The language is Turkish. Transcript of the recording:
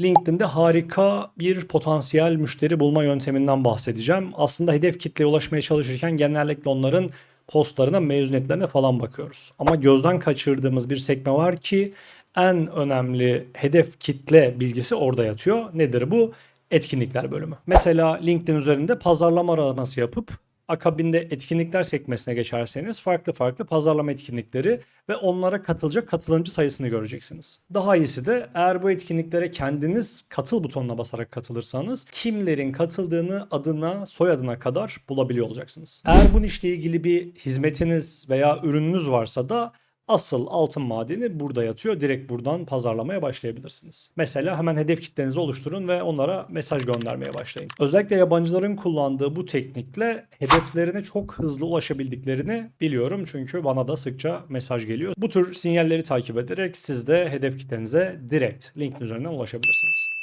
LinkedIn'de harika bir potansiyel müşteri bulma yönteminden bahsedeceğim. Aslında hedef kitleye ulaşmaya çalışırken genellikle onların postlarına, mezuniyetlerine falan bakıyoruz. Ama gözden kaçırdığımız bir sekme var ki en önemli hedef kitle bilgisi orada yatıyor. Nedir bu? Etkinlikler bölümü. Mesela LinkedIn üzerinde pazarlama araması yapıp akabinde etkinlikler sekmesine geçerseniz farklı farklı pazarlama etkinlikleri ve onlara katılacak katılımcı sayısını göreceksiniz. Daha iyisi de eğer bu etkinliklere kendiniz katıl butonuna basarak katılırsanız kimlerin katıldığını adına soyadına kadar bulabiliyor olacaksınız. Eğer bu işle ilgili bir hizmetiniz veya ürününüz varsa da Asıl altın madeni burada yatıyor. Direkt buradan pazarlamaya başlayabilirsiniz. Mesela hemen hedef kitlenizi oluşturun ve onlara mesaj göndermeye başlayın. Özellikle yabancıların kullandığı bu teknikle hedeflerine çok hızlı ulaşabildiklerini biliyorum. Çünkü bana da sıkça mesaj geliyor. Bu tür sinyalleri takip ederek siz de hedef kitlenize direkt LinkedIn üzerinden ulaşabilirsiniz.